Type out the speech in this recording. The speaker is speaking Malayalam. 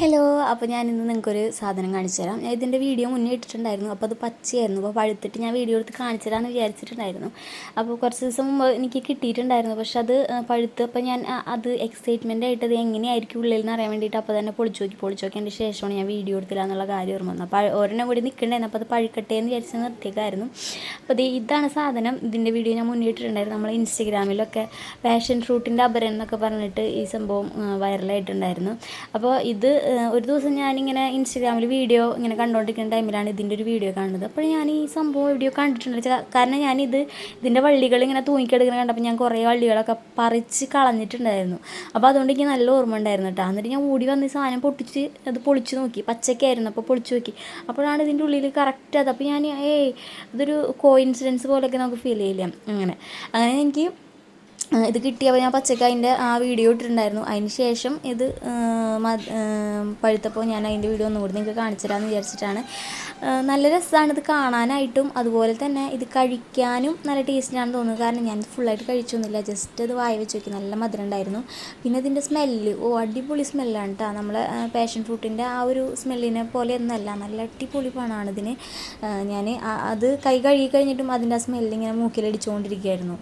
ഹലോ അപ്പോൾ ഞാൻ ഇന്ന് നിങ്ങൾക്കൊരു സാധനം കാണിച്ചു തരാം. ഞാൻ ഇതിന്റെ വീഡിയോ മുന്നേ ഇട്ടിട്ടുണ്ടായിരുന്നു. അപ്പോൾ അത് പച്ചയായിരുന്നു. അപ്പോൾ പഴുത്തിട്ട് ഞാൻ വീഡിയോ എടുത്ത് കാണിച്ചു തരാമെന്ന് വിചാരിച്ചിട്ടുണ്ടായിരുന്നു. അപ്പോൾ കുറച്ച് ദിവസം മുമ്പ് എനിക്ക് കിട്ടിയിട്ടുണ്ടായിരുന്നു. പക്ഷെ അത് പഴുത്ത് അപ്പോൾ ഞാൻ അത് എക്സൈറ്റ്മെന്റ് ആയിട്ട് അത് എങ്ങനെയായിരിക്കും ഉള്ളിൽ എന്ന് അറിയാൻ വേണ്ടിയിട്ട് അപ്പോൾ തന്നെ പൊളിച്ചു നോക്കി പൊളിച്ചു നോക്കിയതിന്റെ ശേഷമാണ് ഞാൻ വീഡിയോ എടുത്തില്ല എന്നുള്ള കാര്യം ഓർമ്മ വന്നത്. അപ്പോൾ ഒരെണ്ണം കൂടി നിൽക്കണ്ടായിരുന്നു അപ്പോൾ അത് പഴുക്കട്ടെ എന്ന് വിചാരിച്ച് നിർത്തിയേക്കായിരുന്നു അപ്പോൾ ഇത് ഇതാണ് സാധനം. ഇതിന്റെ വീഡിയോ ഞാൻ മുന്നേ ഇട്ടിട്ടുണ്ടായിരുന്നു. നമ്മൾ ഇൻസ്റ്റഗ്രാമിലൊക്കെ ഫാഷൻ ഫ്രൂട്ടിന്റെ അപരം എന്നൊക്കെ പറഞ്ഞിട്ട് ഈ സംഭവം വൈറലായിട്ടുണ്ടായിരുന്നു അപ്പോൾ ഇത് ഒരു ദിവസം ഞാനിങ്ങനെ ഇൻസ്റ്റഗ്രാമിൽ വീഡിയോ ഇങ്ങനെ കണ്ടുകൊണ്ടിരിക്കുന്ന ടൈമിലാണ് ഇതിന്റെ ഒരു വീഡിയോ കാണുന്നത്. അപ്പോൾ ഞാൻ ഈ സംഭവം വീഡിയോ കണ്ടിട്ടുണ്ട്. കാരണം ഞാനിത് ഇതിന്റെ വള്ളികൾ ഇങ്ങനെ തൂങ്ങിക്കിടക്കുന്ന കണ്ടപ്പോൾ ഞാൻ കുറേ വള്ളികളൊക്കെ പറിച്ച് കളഞ്ഞിട്ടുണ്ടായിരുന്നു. അപ്പോൾ അതുകൊണ്ട് എനിക്ക് നല്ല ഓർമ്മ ഉണ്ടായിരുന്നു കേട്ടോ എന്നിട്ട് ഞാൻ ഓടി വന്ന് സാധനം പൊട്ടിച്ച് അത് പൊളിച്ച് നോക്കി. പച്ചക്കായിരുന്നു അപ്പോൾ പൊളിച്ച് നോക്കി. അപ്പോഴാണ് ഇതിന്റെ ഉള്ളിൽ കറക്റ്റ് അത്. അപ്പോൾ ഞാൻ ഏയ് ഇതൊരു കോയിൻസിഡൻസ് പോലെയൊക്കെ നമുക്ക് ഫീൽ ചെയ്യില്ല? അങ്ങനെ. അങ്ങനെ എനിക്ക് ഇത് കിട്ടിയപ്പോൾ ഞാൻ പച്ചക്ക അതിന്റെ ആ വീഡിയോ ഇട്ടിട്ടുണ്ടായിരുന്നു. അതിന് ശേഷം ഇത് പഴുത്തപ്പോൾ ഞാൻ അതിന്റെ വീഡിയോ ഒന്നും കൂടി നിങ്ങൾക്ക് കാണിച്ചു തരാമെന്ന് വിചാരിച്ചിട്ടാണ്. നല്ല രസമാണ് ഇത് കാണാനായിട്ടും അതുപോലെ തന്നെ ഇത് കഴിക്കാനും നല്ല ടേസ്റ്റിനാണെന്ന് തോന്നുന്നത് കാരണം ഞാൻ ഫുള്ളായിട്ട് കഴിച്ചൊന്നുമില്ല. ജസ്റ്റ് അത് വായി വെച്ച് നോക്കി നല്ല മധുരം ഉണ്ടായിരുന്നു. പിന്നെ ഇതിന്റെ സ്മെല്ല് ഓ അടിപൊളി സ്മെല്ലാണ് കേട്ടോ നമ്മളെ പാഷൻ ഫ്രൂട്ടിന്റെ ആ ഒരു സ്മെല്ലിനെ പോലെ ഒന്നല്ല. നല്ല അടിപൊളി പണമാണ് ഇതിന്. ഞാൻ അത് കൈ കഴുകി കഴിഞ്ഞിട്ടും അതിന്റെ ആ സ്മെല്ലിങ്ങനെ മൂക്കിലടിച്ചുകൊണ്ടിരിക്കുകയായിരുന്നു